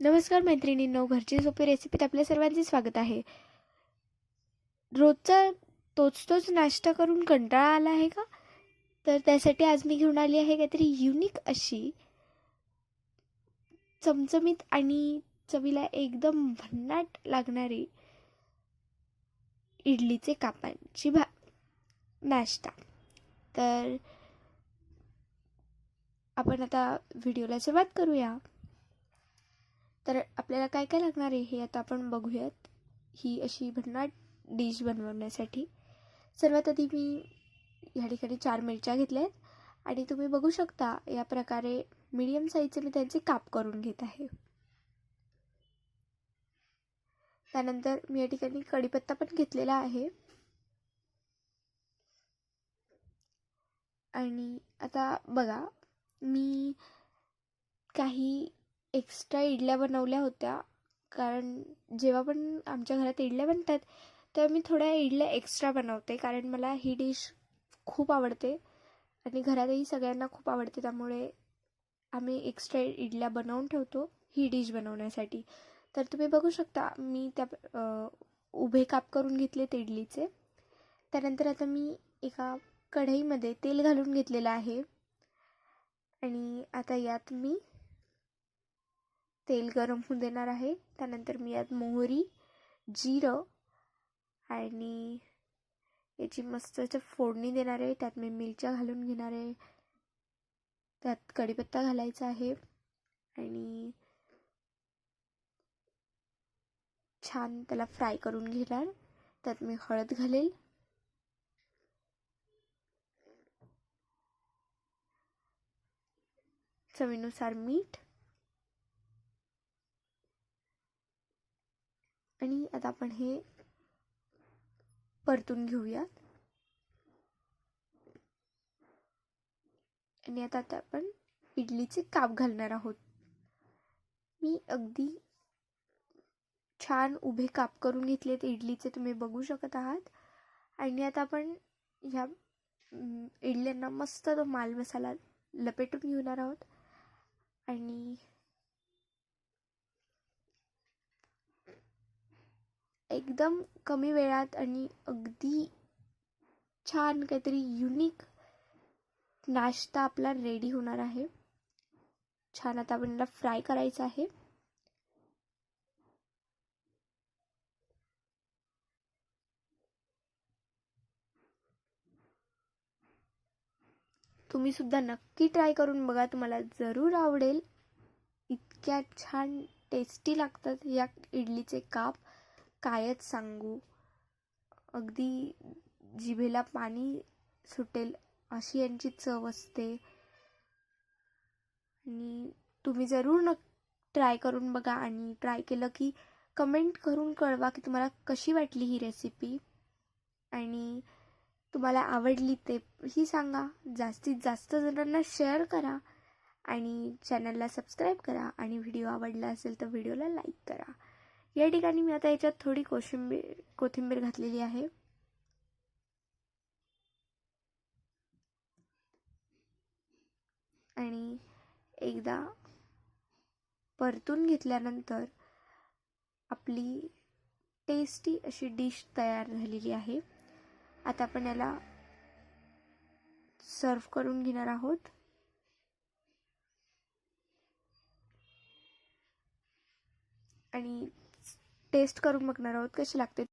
नमस्कार मैत्रिणींनो घरची सोपी रेसिपीत आपल्या सर्वांचे स्वागत आहे. रोजचा तोच तोच नाश्ता करून कंटाळा आला आहे का? तर त्यासाठी आज मी घेऊन आली आहे काहीतरी युनिक अशी चमचमीत आणि चवीला एकदम भन्नाट लागणारी इडलीचे कापांची भा नाश्ता. तर आपण आता व्हिडिओला सुरुवात करूया. तर आपल्याला काय काय लागणार आहे हे आता आपण बघूयात. ही अशी भन्नाट डिश बनवण्यासाठी. सर्वात आधी मी ह्या ठिकाणी चार मिरच्या घेतल्या आहेत. आणि तुम्ही बघू शकता या प्रकारे मीडियम साईजचे मी त्यांचे काप करून घेत आहे. त्यानंतर मी या ठिकाणी कढीपत्ता पण घेतलेला आहे. आणि आता बघा मी काही एक्स्ट्रा इडल्या बनवल्या होत्या. कारण जेव्हा पण आमच्या घरात इडल्या बनतात तेव्हा मी थोड्या इडल्या एक्स्ट्रा बनवते. कारण मला ही डिश खूप आवडते आणि घरातही सगळ्यांना खूप आवडते. त्यामुळे आम्ही एक्स्ट्रा इडल्या बनवून ठेवतो ही डिश बनवण्यासाठी. तर तुम्ही बघू शकता मी त्या उभे काप करून घेतले इडलीचे. त्यानंतर आता मी एका कढईमध्ये तेल घालून घेतलेलं आहे. आणि आता यात मी तेल गरम होऊन देणार आहे. त्यानंतर मी यात मोहरी जिरं आणि याची मस्त फोडणी देणार आहे. त्यात मी मिरच्या घालून घेणार आहे. त्यात कढीपत्ता घालायचा आहे आणि छान त्याला फ्राय करून घेणार. त्यात मी हळद घालेल. चवीनुसार मीठ. आणि आता आपण हे परतून घेऊयात. आणि आता आता आपण इडलीचे काप घालणार आहोत. मी अगदी छान उभे काप करून घेतलेत इडलीचे तुम्ही बघू शकत आहात. आणि आता आपण ह्या इडल्यांना मस्त तो माल मसाला लपेटून घेणार आहोत. आणि एकदम कमी वेळात आणि अगदी छान काहीतरी युनिक नाश्ता आपला रेडी होणार आहे. छान आता आपल्याला फ्राय करायचं आहे. तुम्ही सुद्धा नक्की ट्राय करून बघा तुम्हाला जरूर आवडेल. इतक्या छान टेस्टी लागतात या इडलीचे काप. कायच सांगू. अगदी जिभेला पाणी सुटेल अशी यांची चव असते. आणि तुम्ही जरूर न ट्राय करून बघा आणि ट्राय केलं की कमेंट करून कळवा की तुम्हाला कशी वाटली ही रेसिपी आणि तुम्हाला आवडली ते ही सांगा. जास्तीत जास्त जणांना शेअर करा आणि चॅनलला सबस्क्राईब करा. आणि व्हिडिओ आवडला असेल तर व्हिडिओला लाईक करा. या ठिकाणी मी आता याच्यात थोडी कोशिंबीर कोथिंबीर घातलेली आहे. आणि एकदा परतून घेतल्यानंतर आपली टेस्टी अशी डिश तयार झालेली आहे. आता आपण याला सर्व करून घेणार आहोत. आणि टेस्ट करून बघणार आहोत कशी लागते